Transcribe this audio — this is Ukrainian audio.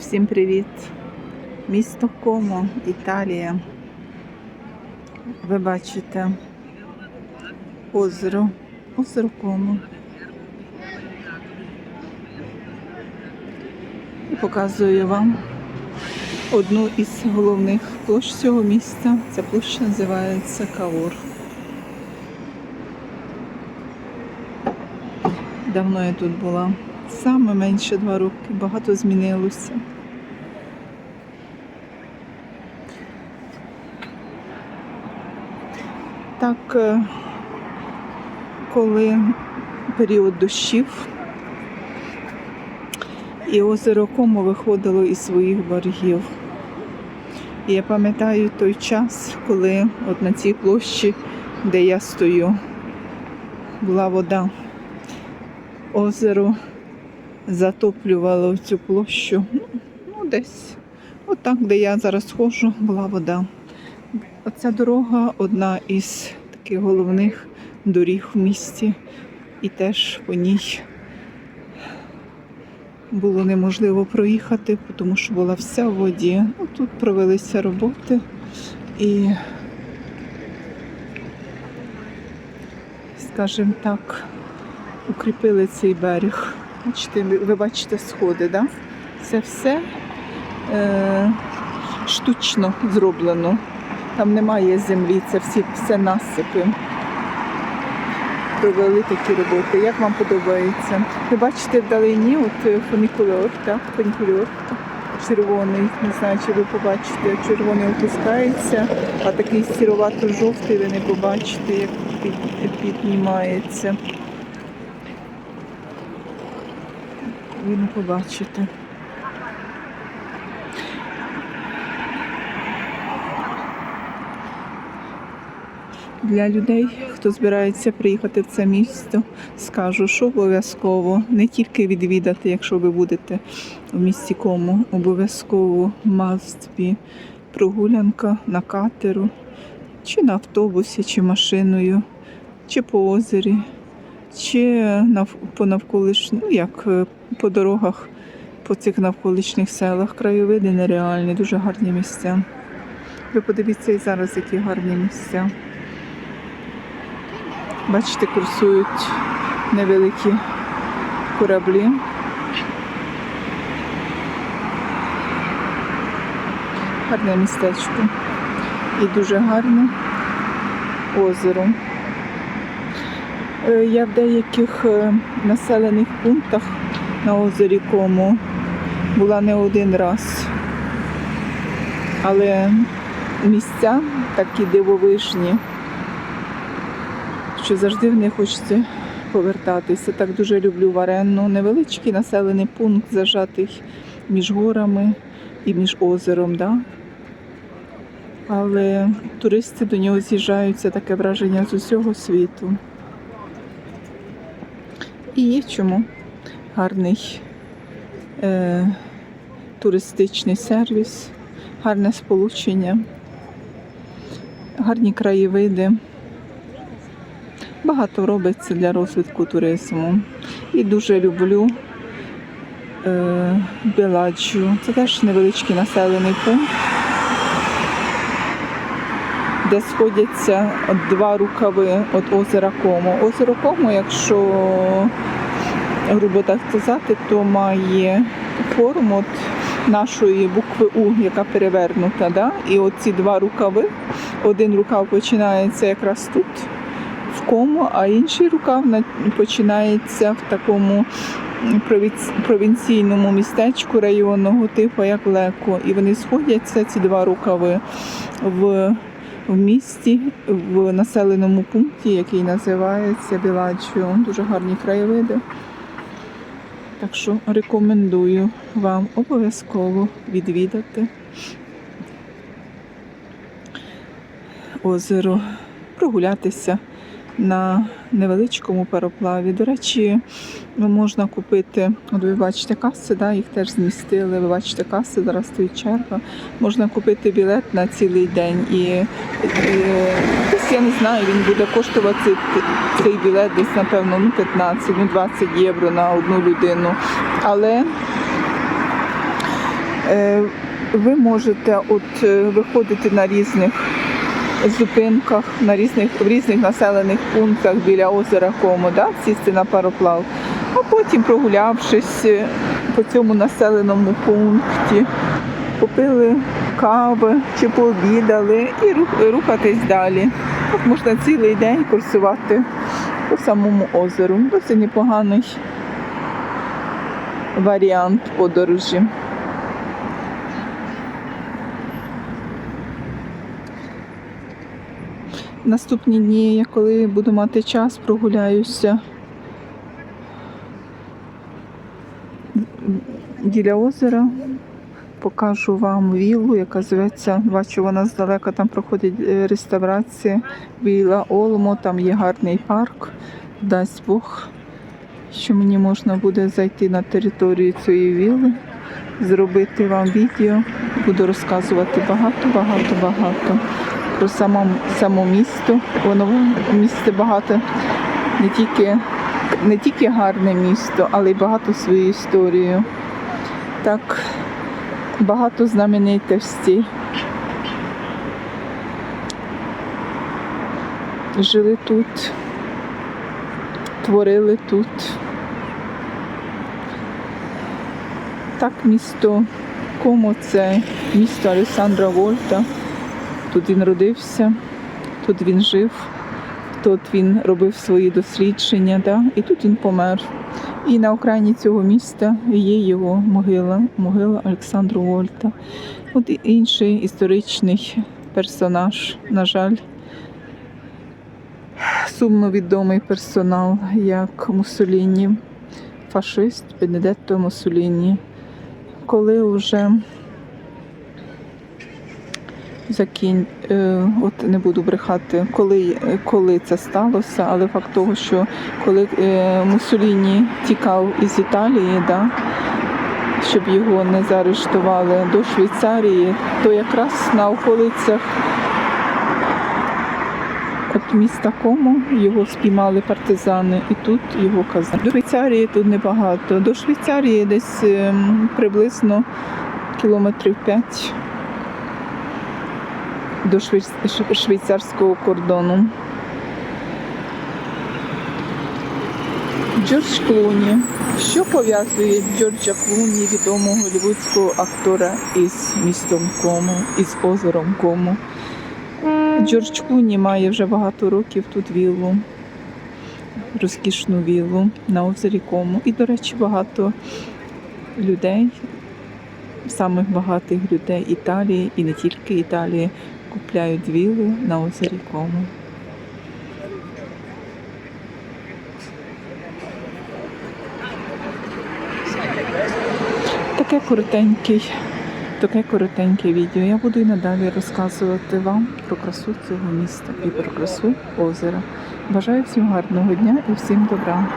Всім привіт! Місто Комо, Італія. Ви бачите озеро, озеро Комо. І показую вам одну із головних площ цього міста. Ця площа називається Каор. Давно я тут була. Саме менше два роки, багато змінилося. Так, е, коли період дощів і озеро Комо виходило із своїх боргів. І я пам'ятаю той час, коли от на цій площі, де я стою, була вода. Озеро затоплювало цю площу. Ну, ну десь отак, де я зараз ходжу, була вода. Оця дорога одна із таких головних доріг в місті. І теж по ній було неможливо проїхати, тому що була вся в воді. Ну, тут провелися роботи і, скажімо так, укріпили цей берег. Бачите, ви бачите сходи, да? Це все е, штучно зроблено. Там немає землі, це всі, все насипи. Провели такі роботи. Як вам подобається? Ви бачите вдалині, от е, фунікульор, так? Фунікульор червоний. Не знаю, чи ви побачите, червоний опускається, а такий сіровато-жовтий ви не побачите, як під- піднімається. Ви не побачите. Для людей, хто збирається приїхати в це місто, скажу, що обов'язково не тільки відвідати, якщо ви будете в місті Кому, обов'язково must прогулянка на катеру, чи на автобусі, чи машиною, чи по озері, чи по навколишніх, ну як е, по дорогах, по цих навколишніх селах. Краєвиди нереальні, дуже гарні місця. Ви подивіться і зараз, які гарні місця. Бачите, курсують невеликі кораблі. Гарне містечко. І дуже гарне озеро. Е, Я в деяких е, населених пунктах на озері Кому була не один раз. Але місця такі дивовижні що завжди в них хочеться повертатися. Так дуже люблю Варенну. Невеличкий населений пункт, зажатий між горами і між озером. Да? Але туристи до нього з'їжджаються таке враження з усього світу. І є в чому гарний е, туристичний сервіс, гарне сполучення, гарні краєвиди. Багато робиться для розвитку туризму. І дуже люблю е, Беладжу. Це теж невеличкий населений пункт, де сходяться два рукави від озера Комо. Озеро Комо, якщо грубо так сказати, то має форму от нашої букви У, яка перевернута. Да? І оці два рукави, один рукав починається якраз тут в кому, а інший рукав починається в такому провінційному містечку районного типу, як Леко. І вони сходяться, ці два рукави, в, в місті, в населеному пункті, який називається Біладжіо. Дуже гарні краєвиди. Так що рекомендую вам обов'язково відвідати озеро, прогулятися на невеличкому пароплаві. До речі, ну, можна купити, от ви бачите каси, да, їх теж змістили. Ви бачите каси, зараз стоїть черга. Можна купити білет на цілий день і е, десь я не знаю, він буде коштувати цей білет десь, напевно, ну 15, ну 20 євро на одну людину. Але Е, Ви можете от е, виходити на різних зупинках, на різних в різних населених пунктах біля озера Комо, да, сісти на пароплав, а потім прогулявшись е, по цьому населеному пункті, попили кави чи пообідали і рух- рухатись далі. От можна цілий день курсувати по самому озеру. Досить непоганий варіант подорожі. Наступні дні, я коли буду мати час, прогуляюся біля озера. Покажу вам віллу, яка зветься, бачу, вона здалека, там проходить е, реставрація. Вілла Олмо, там є гарний парк. Дасть Бог, що мені можна буде зайти на територію цієї вілли, зробити вам відео. Буду розказувати багато, багато, багато про само, само місто. Воно місце багато не тільки, не тільки гарне місто, але й багато своєю історією. Так, багато знаменитостей. Жили тут, творили тут. Так, місто Комо це місто Олександра Вольта. Тут він родився, тут він жив, тут він робив свої дослідження, да? і тут він помер. І на окраїні цього міста є його могила, могила Олександру Вольта. От інший історичний персонаж, на жаль, сумно відомий персонал, як Муссоліні, фашист Бенедетто Муссоліні. Коли вже закінь, е, от не буду брехати, коли, коли це сталося, але факт того, що коли е, Муссоліні тікав із Італії, да, щоб його не заарештували до Швейцарії, то якраз на околицях от міста Комо його спіймали партизани, і тут його казали. До Швейцарії тут небагато. До Швейцарії десь ем, приблизно кілометрів 5 до швейц- швейцарського кордону. Джордж Клуні. Що пов'язує Джорджа Клуні, відомого голівудського актора із містом Кому, із озером Кому? Джордж Клуні має вже багато років тут віллу, розкішну віллу на озері Кому. І, до речі, багато людей, самих багатих людей Італії і не тільки Італії, купляють віллу на озері Кому. Таке коротенький, таке коротеньке відео. Я буду і надалі розказувати вам про красу цього міста і про красу озера. Бажаю всім гарного дня і всім добра.